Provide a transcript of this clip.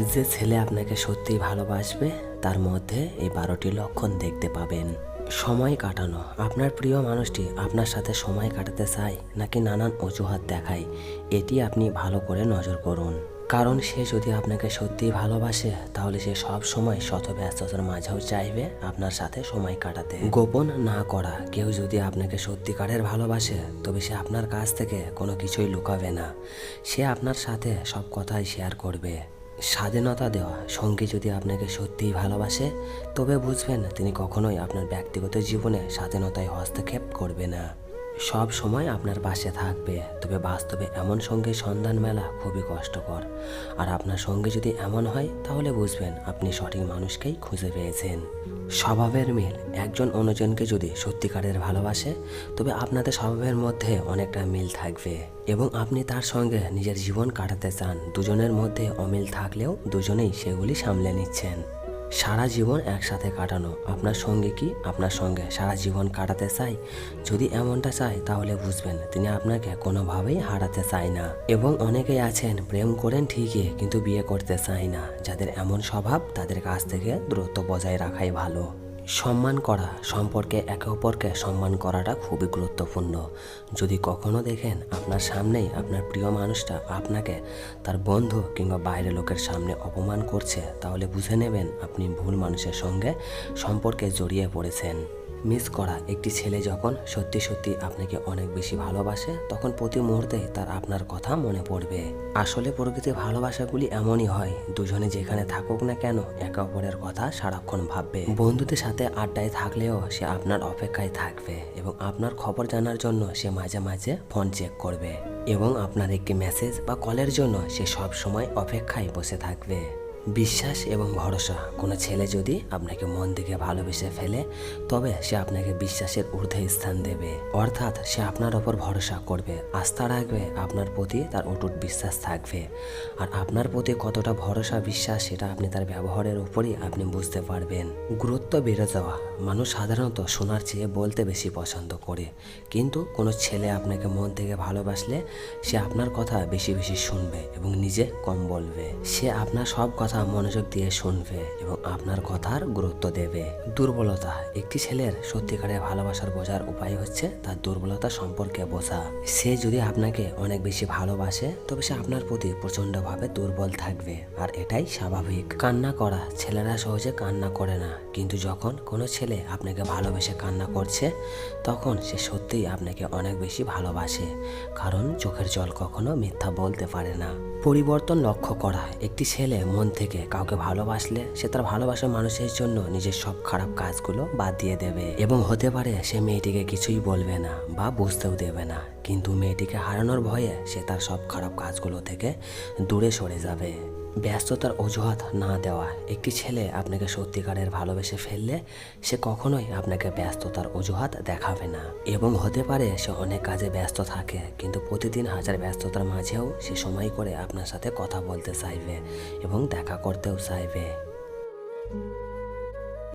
যে ছেলে আপনাকে সত্যিই ভালোবাসবে, তার মধ্যে এই বারোটি লক্ষণ দেখতে পাবেন। সময় কাটানো। আপনার প্রিয় মানুষটি আপনার সাথে সময় কাটাতে চায় নাকি নানান অজুহাত দেখায়, এটি আপনি ভালো করে নজর করুন। কারণ সে যদি আপনাকে সত্যিই ভালোবাসে, তাহলে সে সব সময় শত ব্যস্ততার মাঝেও চাইবে আপনার সাথে সময় কাটাতে। গোপন না করা। কেউ যদি আপনাকে সত্যিকারের ভালোবাসে, তবে সে আপনার কাছ থেকে কোনো কিছুই লুকাবে না। সে আপনার সাথে সব কথাই শেয়ার করবে। স্বাধীনতা দেওয়া, সঙ্গী যদি আপনাকে সত্যিই ভালোবাসে, তবে বুঝবেন তিনি কখনোই আপনার ব্যক্তিগত জীবনে স্বাধীনতায় হস্তক্ষেপ করবে না। সব সময় আপনার পাশে থাকবে, তবে বাস্তবে এমন সঙ্গীর সন্ধান মেলা খুবই কষ্টকর। আর আপনার সঙ্গে যদি এমন হয়, তাহলে বুঝবেন আপনি সঠিক মানুষকেই খুঁজে পেয়েছেন। স্বভাবের মিল, একজন অন্যজনকে যদি সত্যিকারের ভালোবাসে, তবে আপনাদের স্বভাবের মধ্যে অনেকটা মিল থাকবে। এবং আপনি তার সঙ্গে নিজের জীবন কাটাতে চান, দুজনের মধ্যে অমিল থাকলেও দুজনেই সেগুলি সামলে নিচ্ছেন। সারা জীবন একসাথে কাটানো। আপনার সঙ্গে কি? আপনার সঙ্গে। সারা জীবন কাটাতে চাই? যদি এমনটা চায়, তাহলে বুঝবেন, তিনি আপনাকে কোনোভাবেই হারাতে চায় না। এবং অনেকেই আছেন, প্রেম করেন ঠিকই, কিন্তু বিয়ে করতে চায় না। যাদের এমন স্বভাব, তাদের কাছ থেকে দূরত্ব বজায় রাখাই ভালো। সম্মান করা সম্পর্কে একে অপরকে সম্মান করাটা খুবই গুরুত্বপূর্ণ। যদি কখনো দেখেন আপনার সামনেই আপনার প্রিয় মানুষটা আপনাকে তার বন্ধু কিংবা বাইরের লোকের সামনে অপমান করছে, তাহলে বুঝে নেবেন আপনি ভুল মানুষের সঙ্গে সম্পর্কে জড়িয়ে পড়েছেন। মিস করা একটি ছেলে যখন সত্যি সত্যি আপনাকে অনেক বেশি ভালোবাসে, তখন প্রতি মুহূর্তে তার আপনার কথা মনে পড়বে। আসলে প্রকৃতি ভালোবাসাগুলি এমনই হয়, দুজনে যেখানে থাকুক না কেন একে অপরের কথা সারাক্ষণ ভাববে। বন্ধুদের সাথে আড্ডায় থাকলেও সে আপনার অপেক্ষায় থাকবে এবং আপনার খবর জানার জন্য সে মাঝে মাঝে ফোন চেক করবে এবং আপনার একটি মেসেজ বা কলের জন্য সে সব সময় অপেক্ষায় বসে থাকবে। বিশ্বাস এবং ভরসা। কোনো ছেলে যদি আপনাকে মন থেকে ভালোবেসে ফেলে, তবে সে আপনাকে বিশ্বাসের ঊর্ধ্বে স্থান দেবে। অর্থাৎ সে আপনার ওপর ভরসা করবে, আস্থা রাখবে, আপনার প্রতি তার অটুট বিশ্বাস থাকবে। আর আপনার প্রতি কতটা ভরসা, বিশ্বাস, সেটা আপনি তার ব্যবহারের উপরই আপনি বুঝতে পারবেন। গুরুত্ব বেড়ে যাওয়া। মানুষ সাধারণত শোনার চেয়ে বলতে বেশি পছন্দ করে। কিন্তু কোনো ছেলে আপনাকে মন থেকে ভালোবাসলে, সে আপনার কথা বেশি বেশি শুনবে এবং নিজে কম বলবে। সে আপনার সব কথা মনোযোগ দিয়ে শুনবে এবং আপনার কথার গুরুত্ব দেবে। দুর্বলতা, একটি ছেলের সত্যিকারের ভালোবাসার বোঝার উপায় হচ্ছে তার দুর্বলতা সম্পর্কে বোঝা। সে যদি আপনাকে অনেক বেশি ভালোবাসে, তবে সে আপনার প্রতি প্রচণ্ডভাবে দুর্বল থাকবে, আর এটাই স্বাভাবিক। কান্না করা, ছেলেরা সহজে কান্না করে না, কিন্তু যখন কোনো ছেলে আপনাকে ভালোবেসে কান্না করছে, তখন সে সত্যিই আপনাকে অনেক বেশি ভালোবাসে, কারণ চোখের জল কখনো মিথ্যা বলতে পারে না। পরিবর্তন লক্ষ্য করা, একটি ছেলে মন থেকে কাউকে ভালোবাসলে সে তার ভালোবাসার মানুষের জন্য নিজের সব খারাপ কাজগুলো বাদ দিয়ে দেবে। এবং হতে পারে সে মেয়েটিকে কিছুই বলবে না বা বুঝতেও দেবে না। কিন্তু মেয়েটিকে হারানোর ভয়ে সে তার সব খারাপ কাজগুলো থেকে দূরে সরে যাবে। ব্যস্ততার অজুহাত না দেওয়া। একটি ছেলে আপনাকে সত্যিকারের ভালোবেসে ফেললে সে কখনোই আপনাকে ব্যস্ততার অজুহাত দেখাবে না। এবং হতে পারে সে অনেক কাজে ব্যস্ত থাকে, কিন্তু প্রতিদিন হাজার ব্যস্ততার মাঝেও সে সময় করে আপনার সাথে কথা বলতে চাইবে এবং দেখা করতেও চাইবে।